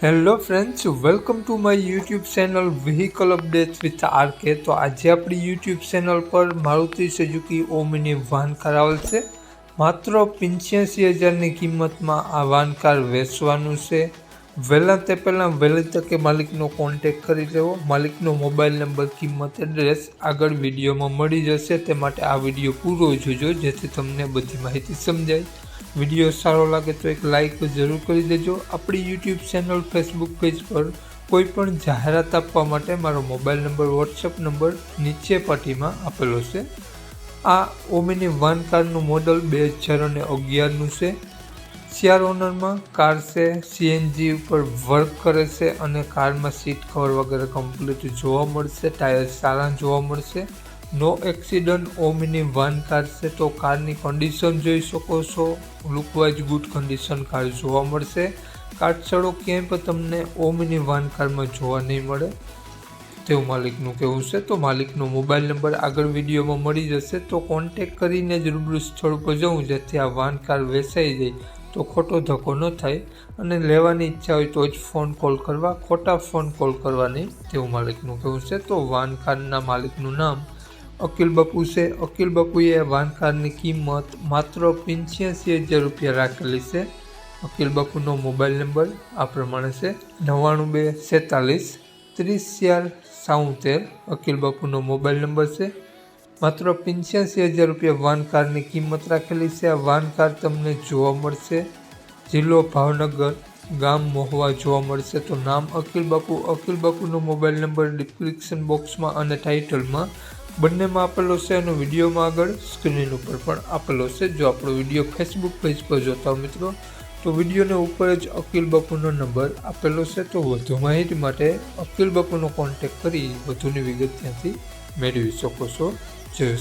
Hello friends welcome to my YouTube channel vehicle updates with RK તો આજે આપણી YouTube channel પર Maruti Suzuki Omni van car આવેલ છે. માત્ર પંચ્યાસી હજારની કિંમતમાં આ વાન કાર વેચવાનું છે. વહેલા તે પહેલાં વહેલી તકે માલિકનો કોન્ટેક કરી લેવો. માલિકનો મોબાઈલ નંબર કિંમત એડ્રેસ આગળ વિડીયોમાં મળી જશે. તે માટે આ વીડિયો પૂરો જોજો, જેથી તમને બધી માહિતી સમજાય. વીડિયો સારો લાગે તો એક લાઇક જરૂર કરી દેજો. આપણી યુટ્યુબ ચેનલ ફેસબુક પેજ પર કોઈ પણ જાહેરાત આપવા માટે મારો મોબાઈલ નંબર વોટ્સઅપ નંબર નીચે પાટીમાં આપેલો છે. આ ઓમિની વન કારનું મોડલ બે હજાર અને અગિયારનું છે. ચાર ઓનરમાં કાર છે સીએનજી ઉપર વર્ક કરે છે અને કારમાં સીટ કવર વગેરે કમ્પ્લીટ જોવા મળશે ટાયર સારા જોવા મળશે. No accident, Omni one car છે તો કારની કન્ડિશન જોઈ શકો છો. લુકવાઇઝ ગુડ કન્ડિશન કાર જોવા મળશે. કાટસડો ક્યાંય પણ તમને ઓમિની વન કારમાં જોવા નહીં મળે. તેવું માલિકનું કહેવું છે. તો માલિકનો મોબાઈલ નંબર આગળ વિડીયોમાં મળી જશે. તો કોન્ટેક કરીને જ રૂબરૂ સ્થળ પર જવું, જેથી આ વાન કાર વેચાઈ જાય. તો ખોટો ધક્કો ન થાય. અને લેવાની ઈચ્છા હોય તો જ ફોન કોલ કરવા, ખોટા ફોન કોલ કરવા નહીં તેવું માલિકનું કહેવું છે. તો વાન કારના માલિકનું નામ અકિલ બાપુ છે અકિલ બાપુએ વાન કારની કિંમત માત્ર પંચ્યાસી હજાર રૂપિયા રાખેલી છે. અકિલ બાપુનો મોબાઈલ નંબર આ પ્રમાણે છે. નવ્વાણું બે સેતાલીસ ત્રીસ ચાર સાઉતેર. અકિલ બાપુનો મોબાઈલ નંબર છે. માત્ર પંચ્યાસી હજાર રૂપિયા વાન કારની કિંમત રાખેલી છે. આ વાન કાર તમને જોવા મળશે. જિલ્લો ભાવનગર, ગામ મોહવા જોવા મળશે. તો નામ અકિલ બાપુ, અકિલ બાપુનો મોબાઈલ નંબર ડિસ્ક્રિપ્શન બોક્સમાં અને ટાઇટલમાં બંનેમાં આપેલો છે અને વિડીયોમાં આગળ સ્ક્રીન ઉપર પણ આપેલો છે. જો આપણો વીડિયો ફેસબુક પેજ પર જોતા મિત્રો, તો વિડીયોને ઉપર જ અકિલ બાપુનો નંબર આપેલો છે. તો વધુ માહિતી માટે અકિલ બાપુનો કોન્ટેક કરી વધુની વિગત ત્યાંથી મેળવી શકો છો. જય